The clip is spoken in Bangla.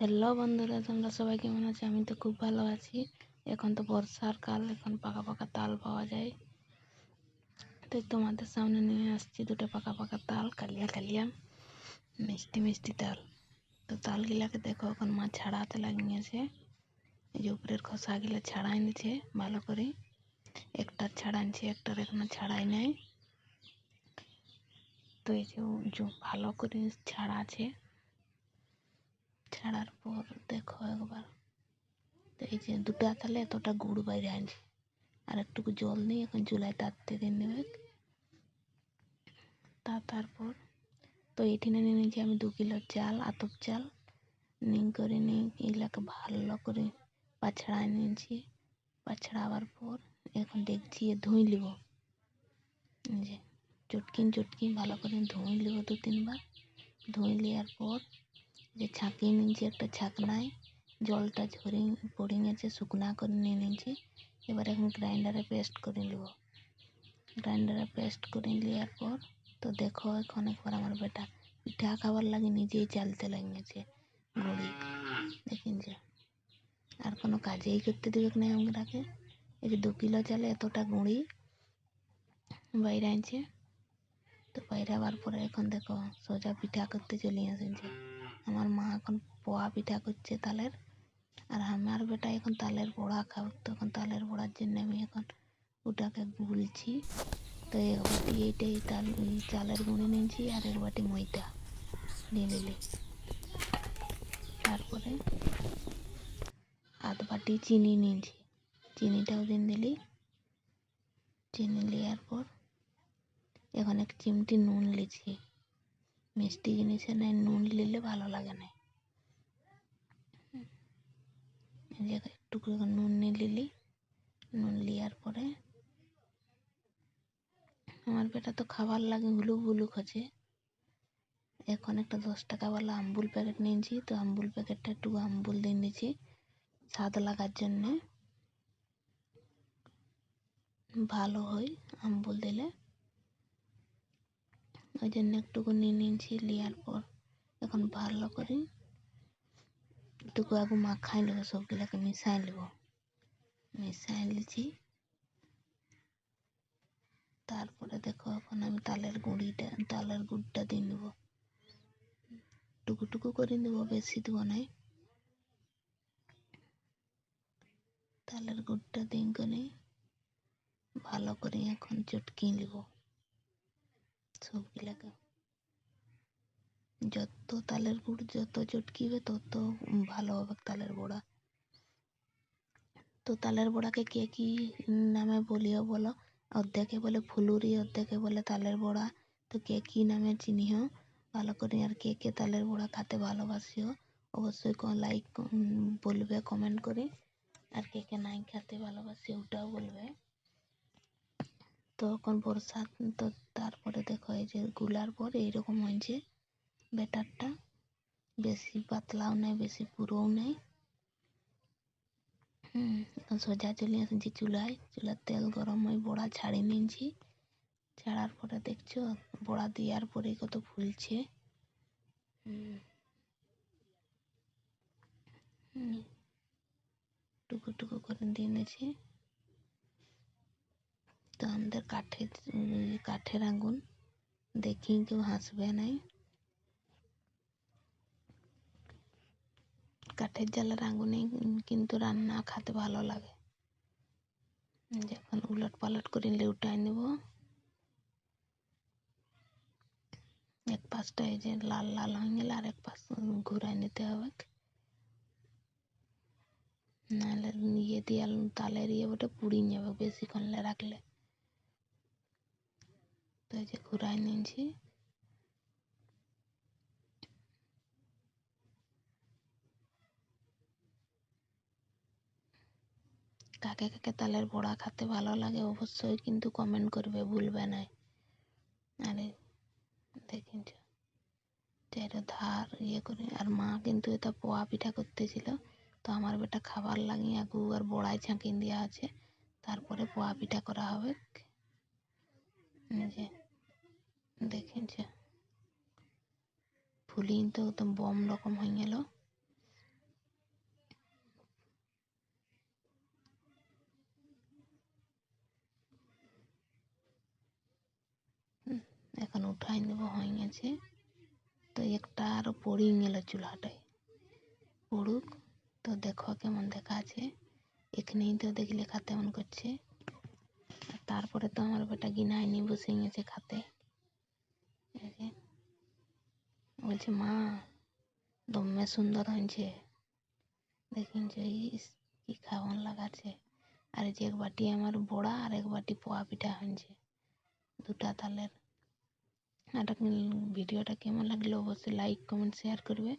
হ্যালো বন্ধুরা, তোমরা সবাই কেমন আছো? আমি তো খুব ভালো আছি। এখন তো বর্ষার কাল, এখন পাকা পাকা তাল পাওয়া যায়। তো তোমাদের সামনে নিয়ে আসছি দুটো পাকা পাকা তাল, কালিয়া কালিয়া, মিষ্টি মিষ্টি তাল। তো তালগুলাকে দেখো, এখন মা ছাড়াতে লাগিয়েছে। এই যে উপরের খোসাগুলো ছাড়াই নিচ্ছে, ভালো করে। একটা ছাড়াইছে, একটার এখনও ছাড়াই নাই। তো এই যে ভালো করে ছাড়া আছে। ছাড়ার পর দেখো একবার। এই যে দুটো তাহলে এতটা গুড় বাইরে আনছি। আর একটুকু জল নিয়ে এখন চুলায় তাঁততে দিয়ে নেবে। তা তারপর তো এখানে নিয়ে নিয়েছি আমি দু কিলো চাল, আতপ চাল। নিং করে নিয়ে এগুলাকে ভালো করে পাছড়ায় নিয়েছি। পাছড়াবার পর এখন দেখছি ধুই লিব যে চটকিন চটকিন ভালো করে ধুই লিব দু তিনবার। ধুই লিয়ার পর যে ছাঁকিয়ে নিয়েছি, একটা ছাকনায় জলটা ঝরে পড়ে গেছে, শুকনা করে নিয়ে নিয়েছি। এবার এখন গ্রাইন্ডারে পেস্ট করে নেব। গ্রাইন্ডারে পেস্ট করে নেওয়ার পর, তো দেখো এখন একবার আমার বেটা পিঠা খাবার লাগে নিজেই চালতে লাগিয়েছে গুড়ি দেখেন যে, আর কোনো কাজেই করতে দেবে না আমরাকে। এই যে দু কিলো চালে এতটা গুঁড়ি বাইরে আনছে। তো বাইরে আবার পরে এখন দেখো সোজা পিঠা করতে চলে আসেছে আমার মা এখন পোয়া পিঠা করছে তালের, আর আমার বেটা এখন তালের বড়া খাবে তখন তালের বড়ার জন্য আমি এখন ওটাকে গুলছি। তো এক বাটি এইটাই তাল চালের গুঁড়ি নিয়েছি আর এক বাটি ময়দা নিয়ে নিলি। তারপরে আধ বাটি চিনি নিয়েছি। চিনিটাও দিয়ে দিলি চিনি নেওয়ার পর এখন এক চিমটি নুন লিছি মিষ্টি জিনিসে নাই নুন নিলে ভালো লাগে না। একটু নুন নিয়ে নিলি, নুন লিয়ার পরে। আমার বেটা তো খাবার লাগে হুলুক হুলুক আছে এখন একটা দশ টাকাওয়ালা আম্বুল প্যাকেট নিয়েছি, তো আম্বুল প্যাকেটটা একটু আম্বুল দিয়ে নিয়েছি, স্বাদ লাগার জন্যে। ভালো হয় আম্বুল দিলে। ওই জন্য একটুকু নিয়ে নিয়েছি, নেওয়ার পর এখন ভালো করে একটুকু আগে মাখাই নেব, সবগুলোকে মিশাই নেব। মিশাই নিয়েছি। তারপরে দেখো এখন আমি তালের গুঁড়িটা, তালের গুড়টা দিয়ে নেব। টুকু টুকু করে নেব, বেশি দেবো নাই তালের গুড়টা দিন করে ভালো করে এখন চটকি নেব। সবগুলাকে যত তালের গুড়, যত চটকিবে, তত ভালো হবে তালের বড়া। তো তালের বড়াকে কে কী নামে বলিও বলো? অর্ধেকে বলে ফুলুরি, অর্ধেকে বলে তালের বড়া। তো কে কী নামে চিনিও? ভালো করে আর কে কে তালের বড়া খেতে ভালোবাসিও? অবশ্যই লাইক বলবে কমেন্ট করে। আর কে কে নাই খেতে ভালোবাসি ওটাও বলবে। তো এখন বর্ষা তো তারপরে দেখো এই যে গুলার পর এইরকম হয়েছে। ব্যাটারটা বেশি পাতলাও নেই, বেশি পুরোও নেই। হুম, সোজা চলে এসেছি চুলায়। চুলার তেল গরম হয়ে বড়া ছাড়িয়ে নিয়েছি। ছাড়ার পরে দেখছ, বড়া দেওয়ার পরে কত ফুলছে। টুকু টুকু করে দিয়ে নিয়েছি। আমাদের কাঠের কাঠের আগুন দেখি কেউ হাসবে নাই কাঠের জ্বালার আগুনে কিন্তু রান্না খাতে ভালো লাগে। যখন উলট পালট করে লেউটাই নেব। এক পাশটা এই যে লাল লাল হয়ে গেলে আর এক পাশ ঘুরাই নিতে হবে। নাহলে ইয়ে দিয়ে তালের ইয়ে ওটা পুড়িয়ে যাবে বেশিক্ষণ রাখলে। তো এই যে ঘুরাই নিয়েছি। কাকে কাকে তালের বড়া খেতে ভালো লাগে অবশ্যই কিন্তু কমেন্ট করবে, ভুলবে না। আরে, দেখেন ধার ইয়ে করে, আর মা কিন্তু এটা পোয়া পিঠা করতেছিল, তো আমার বেটা খাবার লাগিয়ে আগু আর বড়াই ছাঁকিয়ে দেওয়া আছে, তারপরে পোয়া পিঠা করা হবে। যে দেখেন যে ফুলিং তো একদম বম রকম হয়ে গেল। এখন উঠাই নেব, হয়ে গেছে। তো একটা আরও পড়িয়ে গেল চুলাটায়। পড়ুক, তো দেখো কেমন দেখা আছে এখানেই তো দেখলে খাতে মন করছে। তারপরে তো আমার বেটা গিনাই নিয়ে বসে গেছে খাতে। যে, বলছে মা দমে সুন্দর হয়েছে। দেখিন যে কি খাওয়ান লাগাচ্ছে। আর যে এক বাটি আমার বড়া আর এক বাটি পোয়া পিঠা হয়েছে। দুটা তালের। আর ভিডিওটা কেমন লাগল অবশ্যই লাইক কমেন্ট শেয়ার করবে।